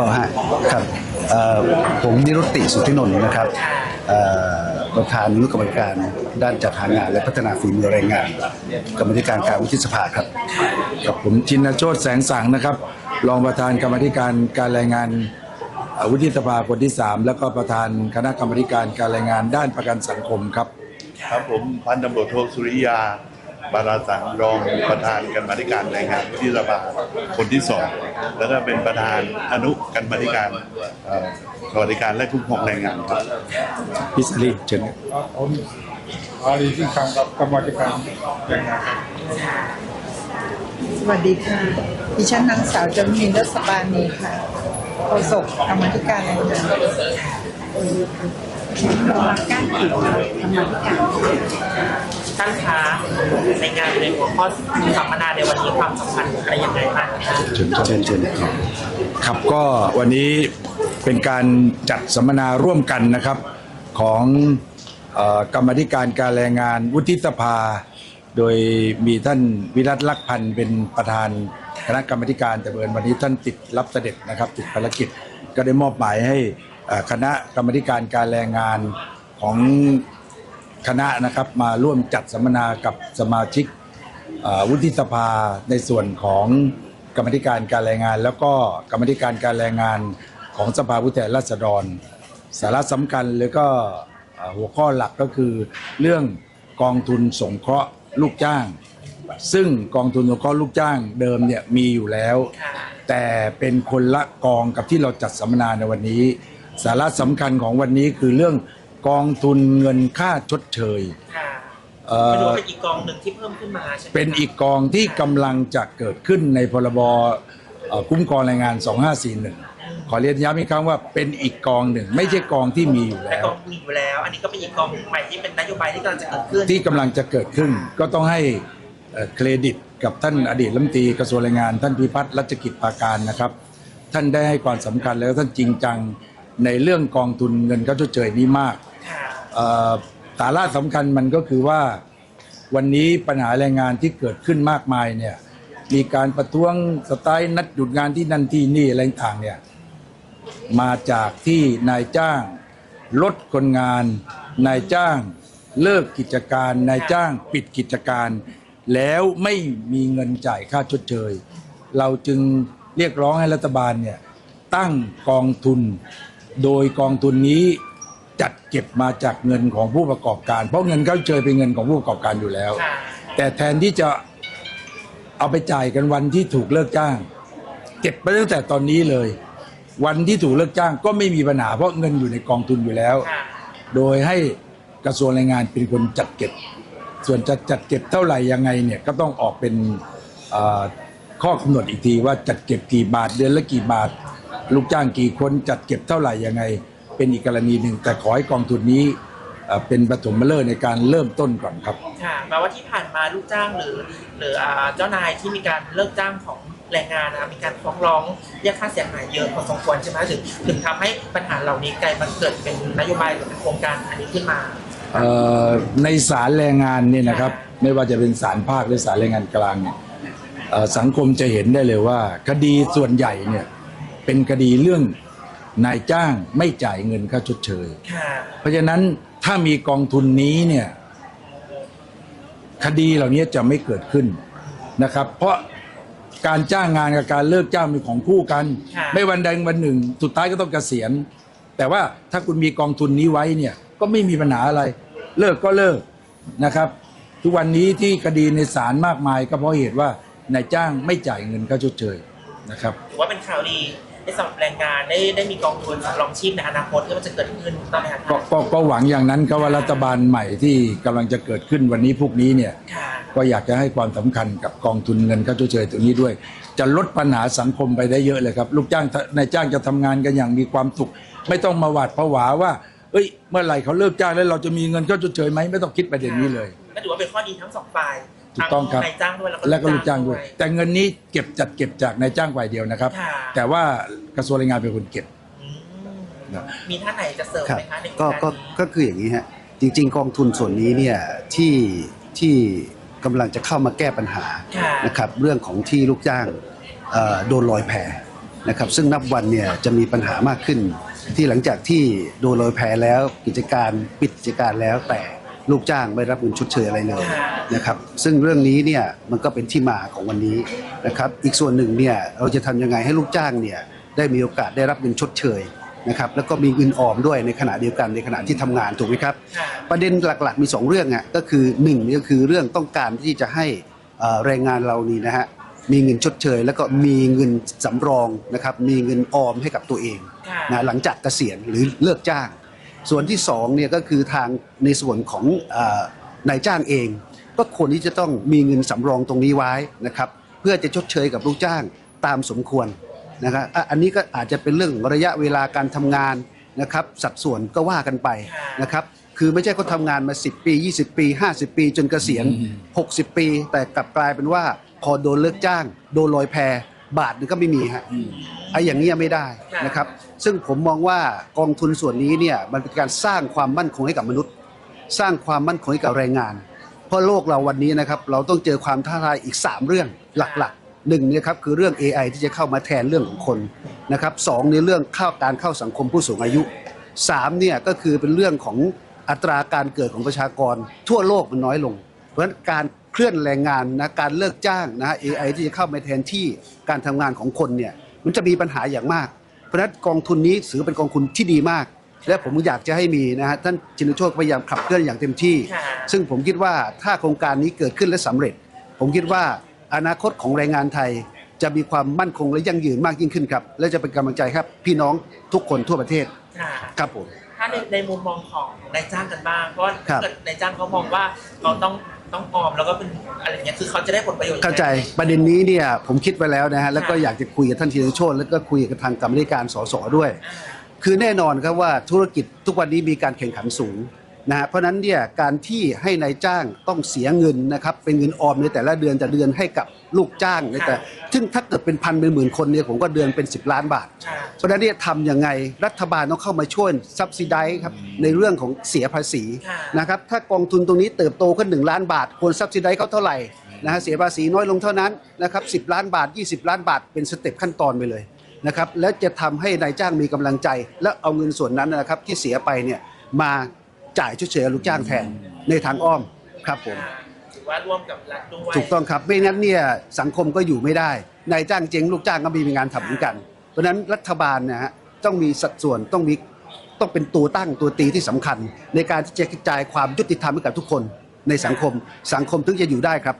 อ๋อฮะครับผมนิรุตติสุทธินนท์นะครับประธานอนุกรรมการด้านจัดหางาน และพัฒนาฝีมือแรงงาน กรรมธิการการวุฒิสภาครับกับผมชินโชตแสงสังนะครับ รองประธานกรรมธิการการแรงงานวุฒิสภาคนที่ 3 แล้วก็ประธานคณะกรรมการการแรงงานด้านประกันสังคมครับ ครับผมพันตำรวจโทสุริยา บาราสังรองประธานกรรมาธิการแรงงานวุฒิสภาคนที่สองแล้วก็เป็นประธานอนุกรรมาธิการเอ่อสวัสดิการและคุ้มครองแรงงานครับพิสลีเชิญครับครับผมอาลีสิงคำกับกรรมาธิการแรงงานครับสวัสดีค่ะดิฉันนางสาวจำมินรสปานีค่ะโฆษกกรรมาธิการแรงงาน รักก้านขีดค่ะกรรมาธิการท่านคะในงานในหัวข้อสัมมนาในวันนี้ความสำคัญอะไรยังไงบ้างคะเชิญเชิญเชิญครับก็วันนี้เป็นการจัดสัมมนาร่วมกันนะครับ ของอกรรมธิการการแรงงานวุฒิสภา โดยมีท่านวิรัตลักษณ์พันธ์เป็นประธานคณะกรรมธิการแต่เบินวันนี้ท่านติดรับเสด็จนะครับ ติดภารกิจก็ได้มอบหมายให้ คณะกรรมการการแรงงานของคณะนะครับมาร่วมจัดสัมมนากับสมาชิกวุฒิสภาในส่วนของกรรมธิการการแรงงาน แล้วก็กรรมธิการการแรงงานของสภาผู้แทนราษฎร สาระสำคัญหรือก็หัวข้อหลักก็คือเรื่องกองทุนสงเคราะห์ลูกจ้าง ซึ่งกองทุนสงเคราะห์ลูกจ้างเดิมเนี่ยมีอยู่แล้ว แต่เป็นคนละกองกับที่เราจัดสัมมนาในวันนี้ สาระสำคัญของวันนี้คือเรื่องกองทุนเงินค่าชดเชย ค่ะเอ่อ ไม่รู้ว่าเป็นอีกกองหนึ่งที่เพิ่มขึ้นมาใช่ไหมคะเป็นอีกกองที่กำลังจะเกิดขึ้นในพรบเอ่อคุ้มครองแรงงาน 2541 ขอเรียนย้ำอีกครั้งว่าเป็นอีกกองหนึ่ง ไม่ใช่กองที่มีอยู่แต่แล้วกองมีอยู่แล้ว อันนี้ก็เป็นอีกกองใหม่ที่เป็นนโยบายที่กำลังจะเกิดขึ้นที่กำลังจะเกิดขึ้น ก็ต้องให้เอ่อเครดิตกับท่านอดีตรัฐมนตรีกระทรวงแรงงาน ท่านพิพัฒน์รัชกิจปาการนะครับ ท่านได้ให้ความสำคัญแล้วท่านจริงจัง ในเรื่องกองทุนเงินค่าชดเชยนี้มากค่ะเอ่อสาระสำคัญมันก็คือว่าวันนี้ปัญหาแรงงานที่เกิดขึ้นมากมายเนี่ยมีการประท้วงสไตล์นัดหยุดงานที่นั่นที่นี่อะไรต่างๆเนี่ยมาจากที่นายจ้าง ลดคนงาน นายจ้างเลิกกิจการนายจ้างปิดกิจการ แล้วไม่มีเงินจ่ายค่าชดเชย เราจึงเรียกร้องให้รัฐบาลเนี่ยตั้งกองทุน โดยกองทุนนี้จัดเก็บมาจากเงินของผู้ประกอบการ เพราะเงินเขาเจอเป็นเงินของผู้ประกอบการอยู่แล้วค่ะแต่แทนที่จะเอาไปจ่ายกันวันที่ถูกเลิกจ้าง เก็บไปตั้งแต่ตอนนี้เลย วันที่ถูกเลิกจ้างก็ไม่มีปัญหาเพราะเงินอยู่ในกองทุนอยู่แล้วค่ะโดยให้กระทรวงแรงงานเป็นคนจัดเก็บ ส่วนจะจัดเก็บเท่าไหร่ยังไงเนี่ยก็ต้องออกเป็นเอ่อข้อกำหนดอีกทีว่าจัดเก็บกี่บาทเดือนละกี่บาท ลูกจ้างกี่คนจัดเก็บเท่าไหร่ยังไง เป็นอีกกรณีหนึ่งแต่ขอให้กองทุนนี้เอ่อเป็นปฐมฤกษ์ในการเริ่มต้นก่อนครับ ค่ะแปลว่าที่ผ่านมาลูกจ้างหรือ หรืออ่าเจ้านายที่มีการเลิกจ้างของแรงงานนะคะมีการฟ้องร้องเรียกค่าเสียหายเยอะพอสมควรใช่ไหมถึงถึงทำให้ปัญหาเหล่านี้กลายมาเกิดเป็นนโยบายหรือเป็นโครงการอันนี้ขึ้นมา เอ่อในศาลแรงงานเนี่ยนะครับไม่ว่าจะเป็นศาลภาคหรือศาลแรงงานกลางเนี่ยเอ่อสังคมจะเห็นได้เลยว่า คดีส่วนใหญ่เนี่ย เป็นคดีเรื่องนายจ้างไม่จ่ายเงินค่าชดเชย ค่ะเพราะฉะนั้นถ้ามีกองทุนนี้เนี่ย คดีเหล่านี้จะไม่เกิดขึ้นนะครับ เพราะการจ้างงานกับการเลิกจ้างเป็นของคู่กัน ค่ะ ไม่วันใดวันหนึ่ง สุดท้ายก็ต้องเกษียณ แต่ว่าถ้าคุณมีกองทุนนี้ไว้เนี่ย ก็ไม่มีปัญหาอะไร เลิกก็เลิกนะครับ ทุกวันนี้ที่คดีในศาลมากมาย ก็เพราะเหตุว่านายจ้างไม่จ่ายเงินค่าชดเชยนะครับ ถือว่าเป็นข่าวดีใน สำหรับแรงงานได้ได้มีกองทุนสำรองชีพในอนาคตที่มันจะเกิดขึ้นถูกต้องไหมคะก็ก็ก็หวังอย่างนั้นครับว่ารัฐบาลใหม่ที่กำลังจะเกิดขึ้นวันนี้พวกนี้เนี่ย ค่ะก็อยากจะให้ความสำคัญกับกองทุนเงินค่าชดเชยตรงนี้ด้วย จะลดปัญหาสังคมไปได้เยอะเลยครับ ลูกจ้างนายจ้างจะทำงานกันอย่างมีความสุข ไม่ต้องมาหวาดผวาว่า เอ้ย เมื่อไหร่เขาเลิกจ้างแล้วเราจะมีเงินค่าชดเชยไหมไม่ต้องคิดประเด็นนี้เลย ก็ถือว่าเป็นข้อดีทั้งสองฝ่าย ถูกต้องครับทั้นายจ้างด้วยและก็ลูกจ้างด้วย แต่เงินนี้เก็บจัดเก็บจากนายจ้างฝ่ายเดียวนะครับ ค่ะ แต่ว่ากระทรวงแรงงานเป็นคนเก็บ อืมครับ มีท่านไหนจะเสริมครับไหมคะในก็โครงก็การนี้ก็คืออย่างนี้ฮะจริง ๆ กองทุนส่วนนี้เนี่ยที่ที่กำลังจะเข้ามาแก้ปัญหาค่ะนะครับเรื่องของที่ลูกจ้างเอ่อโดนลอยแพนะครับซึ่งนับวันเนี่ยจะมีปัญหามากขึ้น ที่หลังจากที่โดนลอยแพแล้วกิจการปิดกิจการแล้วแต่ ลูกจ้างไม่รับเงินชดเชยอะไรเลยนะครับ ซึ่งเรื่องนี้เนี่ยมันก็เป็นที่มาของวันนี้นะครับ อีกส่วนหนึ่งเนี่ยเราจะทำยังไงให้ลูกจ้างเนี่ยได้มีโอกาสได้รับเงินชดเชยนะครับแล้วก็มีเงินออมด้วยในขณะเดียวกันในขณะที่ทำงานถูกไหมครับค่ะประเด็นหลักๆมี 2 เรื่องอะก็คือ1นี่ก็คือเรื่องต้องการที่จะให้เอ่อแรงงานเรานี่นะฮะมีเงินชดเชย แล้วก็มีเงินสำรองนะครับมีเงินออมให้กับตัวเองค่ะนะหลังจากเกษียณหรือเลิกจ้าง ส่วนที่2เนี่ยก็คือทางในส่วนของเอ่อนายจ้างเอง ก็ควรที่จะต้องมีเงินสำรองตรงนี้ไว้นะครับเพื่อจะชดเชยกับลูกจ้างตามสมควรนะครับอะอันนี้ก็อาจจะเป็นเรื่องระยะเวลาการทำงานนะครับสัดส่วนก็ว่ากันไปนะครับคือไม่ใช่เขาทำงานมา 10 ปี 20 ปี 50 ปี จนเกษียณ 60 ปี แต่กลับกลายเป็นว่าพอโดนเลิกจ้าง โดนลอยแพ บาทหนึงก็ไม่มีฮะไอ้อย่างเงี้ยไม่ได้นะครับ ซึ่งผมมองว่ากองทุนส่วนนี้เนี่ยมันเป็นการสร้างความมั่นคงให้กับมนุษย์ สร้างความมั่นคงให้กับแรงงาน เพราะโลกเราวันนี้นะครับเราต้องเจอความท้าทายอีก 3 เรื่องหลักๆหนึ่งเนี่ยครับคือเรื่อง AI ที่จะเข้ามาแทนเรื่องของคนนะครับสองในเรื่องเข้าการเข้าสังคมผู้สูงอายุสามเนี่ยก็คือเป็นเรื่องของอัตราการเกิดของประชากรทั่วโลกมันน้อยลง เพราะฉะนั้นการเค ลื่อนแรงงานนะการเลิกจ้างนะ AI ที่จะเข้ามาแทนที่การทำงานของคนเนี่ยมันจะมีปัญหาอย่างมาก เพราะฉะนั้นกองทุนนี้ถือเป็นกองทุนที่ดีมาก และผมอยากจะให้มีนะฮะท่านจินโชคพยายามขับเคลื่อนอย่างเต็มที่ค่ะซึ่งผมคิดว่าถ้าโครงการนี้เกิดขึ้นและสำเร็จ ผมคิดว่าอนาคตของแรงงานไทย จะมีความมั่นคงและยั่งยืนมากยิ่งขึ้นครับ และจะเป็นกำลังใจครับ พี่น้องทุกคนทั่วประเทศค่ะครับผมถ้า ในในมุมมองของนายจ้างกันบ้าง เพราะว่าครัถ้าบเกิดนายจ้างเขามองว่าเขาต้องต้องออมแล้วก็เป็นอะไรเงี้ยคือเขาจะได้ผลประโยชน์เข้าใจประเด็นนี้เนี่ยผมคิดไว้แล้วนะฮะแล้วก็อยากจะคุยกับท่านจินโชคแล้วก็คุยกับทางกรรมธิการสสด้วย คือแน่นอนครับว่าธุรกิจทุกวันนี้มีการแข่งขันสูง นะฮะเพราะฉะนั้นเนี่ยการที่ให้นายจ้างต้องเสียเงินนะครับเป็นเงินออมในแต่ละเดือนแต่เดือนให้กับลูกจ้างในแต่ซึ่งถ้าเกิดเป็นพันเป็นหมื่นคนเนี่ยผมก็เดือนเป็น 10 ล้านบาทค่ะเพราะฉะนั้นเนี่ยทำยังไงรัฐบาลต้องเข้ามาช่วยซับซิไดครับในเรื่องของเสียภาษีค่ะนะครับถ้ากองทุนตรงนี้เติบโตขึ้น 1 ล้านบาทควรซับซิไดเขาเท่าไหร่นะฮะเสียภาษีน้อยลงเท่านั้นนะครับ10ล้านบาท 20 ล้านบาทเป็นสเต็ปขั้นตอนไปเลยนะครับแล้วจะทำให้นายจ้างมีกำลังใจ และเอาเงินส่วนนั้นนะครับที่เสียไปเนี่ยมา จ่ายชดเชยลูกจ้างแทนในทางอ้อมครับผมค่ะถือว่าร่วมกับรัฐด้วยถูกต้องครับ ไม่งั้นเนี่ยสังคมก็อยู่ไม่ได้นายจ้างเจ๊งลูกจ้างก็ไมมีงานทำเหมือนกัน เพราะฉะนั้นรัฐบาลนะฮะต้องมีสัดส่วนต้องมีต้องเป็นตัวตั้งตัวตีที่สำคัญ ในการที่จะกระจายความยุติธรรมให้กับทุกคนในสังคม สังคมถึงจะอยู่ได้ครับ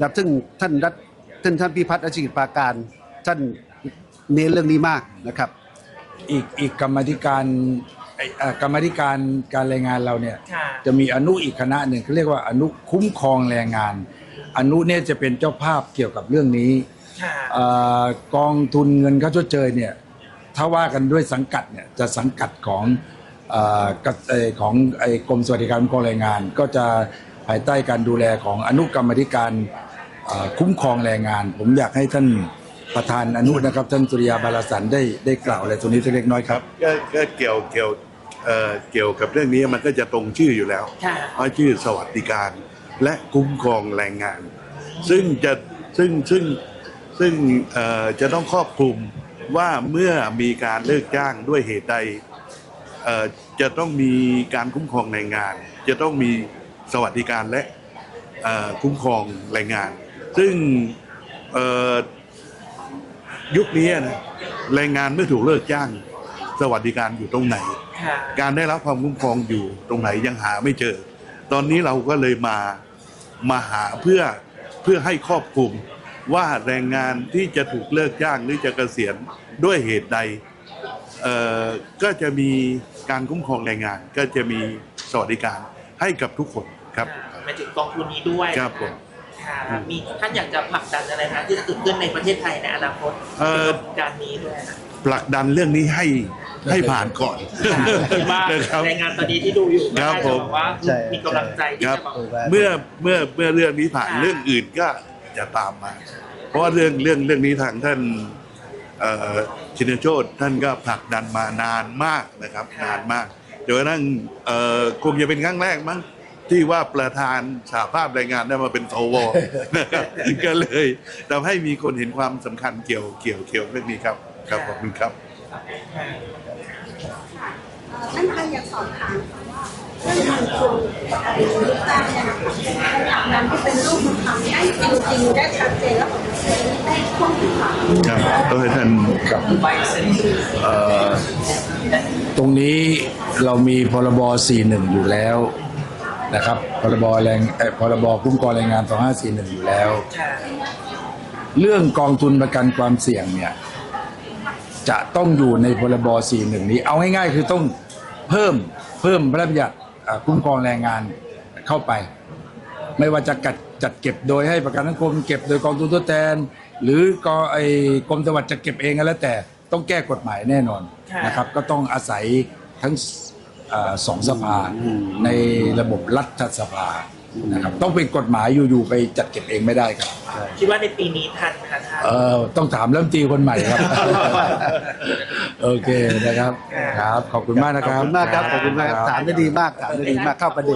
ครับซึ่งท่านรัฐท่านท่านพิพัฒน์อาชีพปราการ ท่านเน้นเรื่องนี้มากนะครับ อีกอีกกรรมาธิการ ไอ้เอ่อกรรมาธิการการแรงงานเราเนี่ย ค่ะ จะมีอนุอีกคณะหนึ่งเขาเรียกว่าอนุคุ้มครองแรงงาน อนุเนี่ยจะเป็นเจ้าภาพเกี่ยวกับเรื่องนี้ค่ะ เอ่อกองทุนเงินค่าชดเชยเนี่ยถ้าว่ากันด้วยสังกัดเนี่ยจะสังกัดของเอ่อกเอ่อของไอ้กรมสวัสดิการคุ้มครองแรงงาน ก็จะภายใต้การดูแลของอนุกรรมาธิการเอ่อคุ้มครองแรงงาน ผมอยากให้ท่าน ประธานอนุนะครับ ท่านสุริยาบาลสันได้ได้กล่าวอะไรตรงนี้สักเล็กน้อยครับ ก็ก็เกี่ยวเกี่ยวเอ่อเกี่ยวกับเรื่องนี้มันก็จะตรงชื่ออยู่แล้วค่ะ เพราะชื่อสวัสดิการและคุ้มครองแรงงาน ซึ่งจะซึ่งซึ่งซึ่งเอ่อจะต้องครอบคลุมว่าเมื่อมีการเลิกจ้างด้วยเหตุใดเอ่อจะต้องมีการคุ้มครองแรงงาน จะต้องมีสวัสดิการและ เอ่อคุ้มครองแรงงาน ซึ่งเอ่อ ยุคนี้นะแรงงานเมื่อถูกเลิกจ้าง สวัสดิการอยู่ตรงไหนค่ะการได้รับความคุ้มครองอยู่ตรงไหนยังหาไม่เจอ ตอนนี้เราก็เลยมามาหาเพื่อเพื่อให้ครอบคลุมว่าแรงงานที่จะถูกเลิกจ้างหรือจะเกษียณด้วยเหตุใดเอ่อก็จะมีการคุ้มครองแรงงาน ก็จะมีสวัสดิการให้กับทุกคนครับหมายถึงกองทุนนี้ด้วยครับผม ค่ะมีท่านอยากจะผลักดันอะไรนะที่จะเกิดขึ้นในประเทศไทยในอนาคตเอ่อเกี่ยวกับการนี้ด้วยนะผลักดันเรื่องนี้ให้ให้ผ่านก่อนคิดว่านะครับแรงงานตอนนี้ที่ดูอยู่ก็ครับน่าผจะมแบบว่าใช่ มีกำลังใจที่ครับจะแบบเมื่อเมื่อเมื่อเรื่องนี้ผ่านค่ะ เรื่องอื่นก็จะตามมา เพราะว่าเรื่องเรื่องเรื่องนี้ทางท่านเอ่อชินโชตท่านก็ผลักดันมานานมากนะครับ นานมากจนกระทั่งเอ่อคงจะเป็นครั้งแรกมั้ง ที่ว่าประธานสหภาพแรงงานได้มาเป็นสวนะครับก็เลยทำให้มีคนเห็นความสำคัญเกี่ยวเกี่ยวเกี่ยวเรื่องนี้ครับครับขอบคุณครับท่านคะอยากสอบถามค่ะว่าเรื่องทางคุณไอ้ลูกจ้างเนี่ยนะคะในหลักนั้นที่เป็นรูปธรรมได้จริงๆได้ชัดเจนและผมได้ข้อมูลค่ะครับต้องให้ท่านครับเอ่อตรงนี้เรามีพรบ41อยู่แล้ว นะครับพรบแรงเอ่อพรบคุ้มครองแรงงาน 2541 อยู่แล้ว ค่ะเรื่องกองทุนประกันความเสี่ยงเนี่ย จะต้องอยู่ในพรบ 41 นี้ เอาง่ายๆ คือต้องเพิ่มเพิ่มพระราชบัญญัติอ่าคุ้มครองแรงงานเข้าไป ไม่ว่าจะกัดจัดเก็บโดยให้ประกันสังคม เก็บโดยกองทุนทดแทน หรือกอไอกรมสวัสดิ์จะเก็บเองก็แล้วแต่ต้องแก้กฎหมายแน่นอนค่ะนะครับ ก็ต้องอาศัยทั้งอ่า สองสภาในระบบรัฐสภานะครับต้องเป็นกฎหมายอยู่ๆไปจัดเก็บเองไม่ได้ครับ คิดว่าในปีนี้ทันไหมคะท่านเออต้องถามเริ่มตรีคนใหม่ครับ โอเคนะครับ ครับ ขอบคุณมากนะขคอบรับคุณมากครับ ขอบคุณมากครับถามได้ดีมาก ถามได้ดีมากเข้าประเด็น